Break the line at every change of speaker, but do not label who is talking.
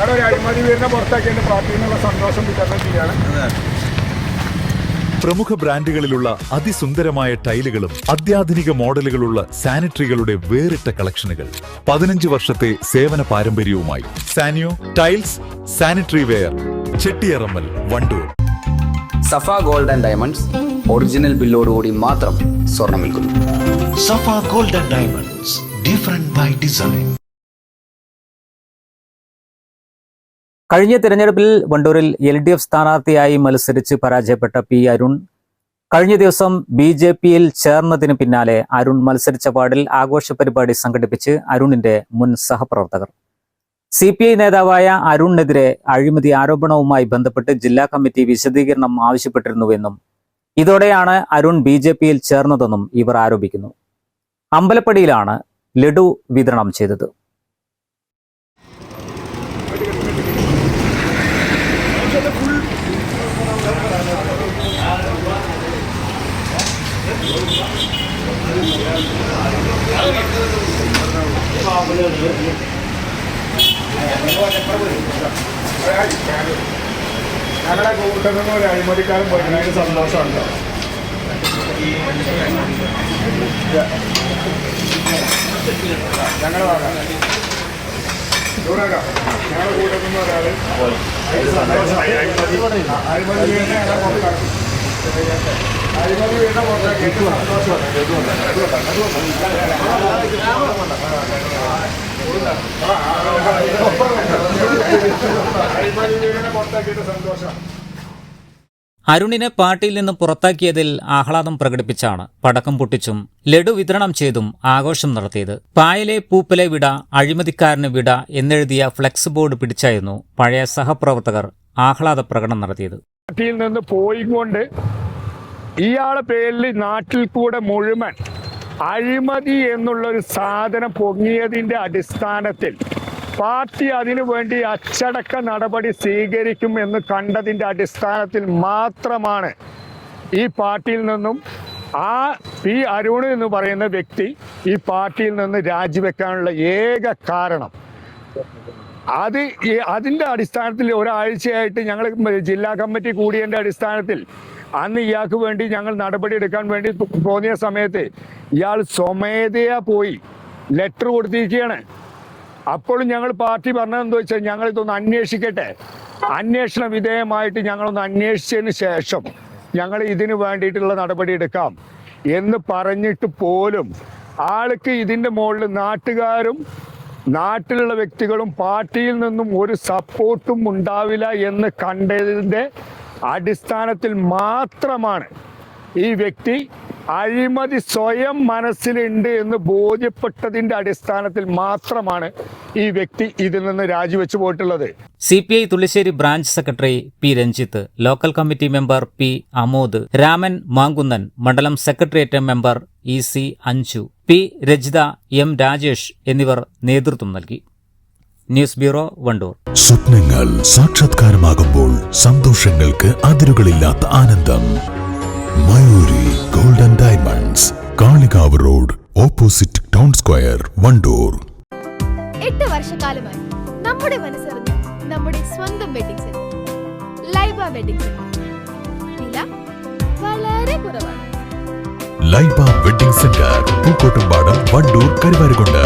ഞങ്ങളുടെ ഒരു അഴിമതി വീടിനെ പുറത്താക്കിയതിന്റെ പാർട്ടിയിൽ നിന്നുള്ള സന്തോഷം വിതരണം ചെയ്യാണ്.
പ്രമുഖ ബ്രാൻഡുകളിലുള്ള അതിസുന്ദരമായ ടൈലുകളും അത്യാധുനിക മോഡലുകളുള്ള സാനിറ്ററികളുടെ വേറിട്ട കളക്ഷനുകൾ. പതിനഞ്ച് വർഷത്തെ സേവന പാരമ്പര്യവുമായി Sanio tiles sanitary ware Chettiyarammal Wandoor.
Safa gold and diamonds original ബില്ലോടുകൂടി മാത്രം സ്വർണം വിൽക്കുന്നു.
Safa golden diamonds different by design.
കഴിഞ്ഞ തിരഞ്ഞെടുപ്പിൽ വണ്ടൂരിൽ എൽ ഡി എഫ് സ്ഥാനാർത്ഥിയായി മത്സരിച്ച് പരാജയപ്പെട്ട പി അരുൺ. കഴിഞ്ഞ ദിവസം ബി ജെ പിയിൽ ചേർന്നതിന് പിന്നാലെ അരുൺ മത്സരിച്ച വാർഡിൽ ആഘോഷ പരിപാടി സംഘടിപ്പിച്ച് അരുണിന്റെ മുൻ സഹപ്രവർത്തകർ. സി പി ഐ നേതാവായ അരുണിനെതിരെ അഴിമതി ആരോപണവുമായി ബന്ധപ്പെട്ട് ജില്ലാ കമ്മിറ്റി വിശദീകരണം ആവശ്യപ്പെട്ടിരുന്നുവെന്നും ഇതോടെയാണ് അരുൺ ബി ജെ പിയിൽ ചേർന്നതെന്നും ഇവർ ആരോപിക്കുന്നു. അമ്പലപ്പടിയിലാണ് ലഡു വിതരണം ചെയ്തത്.
ഞങ്ങളുടെ കൂട്ടത്തിൽ നിന്ന് ഒരു അഴിമതിക്കാരൻ പോയിരുന്നതിന് സന്തോഷമുണ്ട്. ഞങ്ങളുടെ ഞങ്ങളുടെ കൂട്ടത്തിൽ നിന്ന് ഒരാൾ അഴിമതി. അഴിമതി തന്നെ
അരുണിനെ പാർട്ടിയിൽ നിന്ന് പുറത്താക്കിയതിൽ ആഹ്ലാദം പ്രകടിപ്പിച്ചാണ് പടക്കം പൊട്ടിച്ചും ലഡു വിതരണം ചെയ്തും ആഘോഷം നടത്തിയത്. പായലെ പൂപ്പലെ വിട അഴിമതിക്കാരന് വിട എന്നെഴുതിയ ഫ്ലെക്സ് ബോർഡ് പിടിച്ചായിരുന്നു പഴയ സഹപ്രവർത്തകർ ആഹ്ലാദ പ്രകടനം നടത്തിയത്.
പാർട്ടിയിൽ നിന്ന് പോയിക്കൊണ്ട് ഇയാളെ പേരിൽ നാട്ടിൽ കൂടെ മുഴുവൻ അഴിമതി എന്നുള്ള ഒരു സാധനം പൊങ്ങിയതിന്റെ അടിസ്ഥാനത്തിൽ പാർട്ടി അതിനു വേണ്ടി അച്ചടക്ക നടപടി സ്വീകരിക്കും എന്ന് കണ്ടതിന്റെ അടിസ്ഥാനത്തിൽ മാത്രമാണ് ഈ പാർട്ടിയിൽ നിന്നും ആ പി അരുൺ എന്ന് പറയുന്ന വ്യക്തി ഈ പാർട്ടിയിൽ നിന്ന് രാജിവെക്കാനുള്ള ഏക കാരണം. അത് ഈ അതിന്റെ അടിസ്ഥാനത്തിൽ ഒരാഴ്ചയായിട്ട് ഞങ്ങൾ ജില്ലാ കമ്മിറ്റി കൂടിയതിന്റെ അടിസ്ഥാനത്തിൽ അന്ന് ഇയാൾക്ക് വേണ്ടി ഞങ്ങൾ നടപടി എടുക്കാൻ വേണ്ടി തോന്നിയ സമയത്ത് ഇയാൾ സ്വമേധയാ പോയി ലെറ്റർ കൊടുത്തിരിക്കുകയാണ്. അപ്പോഴും ഞങ്ങൾ പാർട്ടി പറഞ്ഞതെന്ന് വെച്ചാൽ ഞങ്ങൾ ഇതൊന്ന് അന്വേഷിക്കട്ടെ. അന്വേഷണ വിധേയമായിട്ട് ഞങ്ങളൊന്ന് അന്വേഷിച്ചതിന് ശേഷം ഞങ്ങൾ ഇതിന് വേണ്ടിയിട്ടുള്ള നടപടി എടുക്കാം എന്ന് പറഞ്ഞിട്ട് പോലും ആൾക്ക് ഇതിന്റെ മുകളിൽ നാട്ടുകാരും നാട്ടിലുള്ള വ്യക്തികളും പാർട്ടിയിൽ നിന്നും ഒരു സപ്പോർട്ടും ഉണ്ടാവില്ല എന്ന് കണ്ടതിന്റെ അടിസ്ഥാനത്തിൽ മാത്രമാണ് ഈ വ്യക്തി അഴിമതി സ്വയം മനസ്സിലുണ്ട് എന്ന് ബോധ്യപ്പെട്ടതിന്റെ അടിസ്ഥാനത്തിൽ മാത്രമാണ് ഈ വ്യക്തി ഇതിൽ നിന്ന് രാജിവെച്ചു പോയിട്ടുള്ളത്.
C P I Thullissery branch secretary P Ranjith local committee member P Amod Raman Mankunnan മണ്ഡലം secretariat member E C Anju P Rajitha M Rajesh എന്നിവർ നേതൃത്വം നൽകി. News bureau Wandoor.
സ്വപ്നങ്ങൾ സാക്ഷാത്കാരമാകുമ്പോൾ സന്തോഷങ്ങൾക്ക് അതിരുകളില്ലാത്ത ആനന്ദം. Mayuri golden diamonds Kalikavu road opposite town square Wandoor.
എട്ട് വർഷക്കാലമായി നമ്മുടെ മനസ്സറിഞ്ഞ് നമ്മുടെ സ്വന്തം wedding centre Laiba wedding centre വില വളരെ കുറവാണ്.
Laiba wedding centre Pookkottumpadam Wandoor Karuvarakundu.